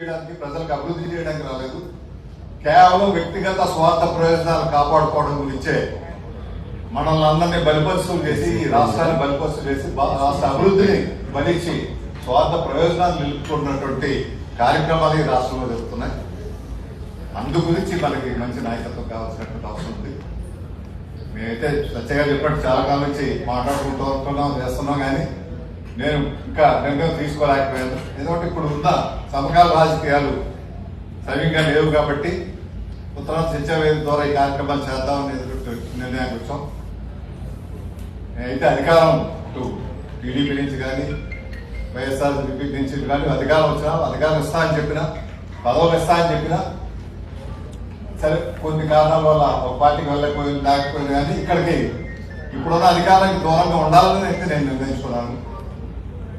చేయడానికి ప్రజలకు అభివృద్ధి చేయడానికి రాలేదు. కేవలం వ్యక్తిగత స్వార్థ ప్రయోజనాలు కాపాడుకోవడం గురించే మనల్ని అందరినీ బలిపరుచులు చేసి ఈ రాష్ట్రాన్ని బలిపరుచు చేసి రాష్ట్ర అభివృద్ధిని బలిచి స్వార్థ ప్రయోజనాలు నిలుపుకున్నటువంటి కార్యక్రమాలు ఈ రాష్ట్రంలో జరుగుతున్నాయి. అందు గురించి మనకి మంచి నాయకత్వం కావాల్సినటువంటి అవసరం ఉంది. మేమైతే సత్యగా చెప్పినట్టు చాలా కాలం నుంచి మాట్లాడుకుంటూ ఉంటున్నాం చేస్తున్నాం కానీ నేను ఇంకా నిర్ణయం తీసుకోలేకపోయాను. ఎందుకంటే ఇప్పుడు ఉన్న సమకాల రాజకీయాలు సరిగ్గా లేవు కాబట్టి ఉత్తరాంధ్ర చర్చావేది ద్వారా ఈ కార్యక్రమాలు చేద్దామని ఎదురు నిర్ణయానికి వచ్చాం. అయితే అధికారం టీడీపీ నుంచి కానీ వైఎస్ఆర్ సిపి నుంచి కానీ అధికారం వచ్చినా అధికారం ఇస్తా అని చెప్పినా పదవులు ఇస్తా అని చెప్పినా సరే కొన్ని కారణాల వల్ల ఒక పార్టీకి వెళ్ళకపోయింది లేకపోయింది కానీ ఇక్కడికి ఇప్పుడున్న అధికారానికి దూరంగా ఉండాలని అయితే నేను నిర్ణయించుకున్నాను.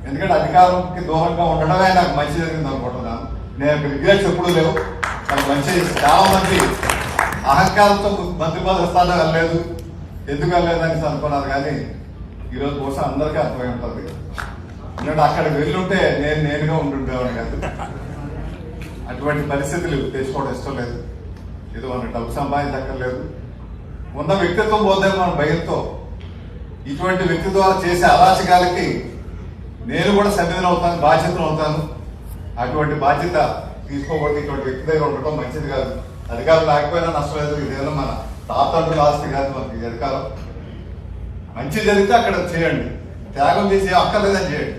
ఎందుకంటే అధికారంకి దూరంగా ఉండడమే నాకు మంచి జరిగింది అనుకుంటున్నాను. నేను రిగ్రెట్స్ ఎప్పుడూ లేవు. నాకు మంచి చాలా మంది అహంకారంతో మంత్రి పదవి స్థానం వెళ్ళలేదు ఎందుకు వెళ్ళలేదని అనుకున్నారు కానీ ఈరోజు బహుశా అందరికీ అర్థమై ఉంటుంది. ఎందుకంటే అక్కడికి వెళ్ళుంటే నేను నేనుగా ఉంటుండేవాడిని కాదు. అటువంటి పరిస్థితులు తెచ్చుకోవడం ఇష్టం లేదు. ఏదో మన డబ్బు సంపాదించక్కర్లేదు. ఉన్న వ్యక్తిత్వం పోతే మన భయంతో ఇటువంటి వ్యక్తి ద్వారా చేసే అరాచకాలకి నేను కూడా సన్నిధిని అవుతాను బాధ్యతను అవుతాను. అటువంటి బాధ్యత తీసుకోకూడదు. ఇటువంటి వ్యక్తి దగ్గర ఉండటం మంచిది కాదు. అధికారం లేకపోయినా నష్టం లేదు. ఇదేదో మన తాతండ్రుల ఆస్తి కాదు మనకి అధికారం. మంచి జరిగితే అక్కడ చేయండి. త్యాగం చేసి అక్కర్లేదని చేయండి.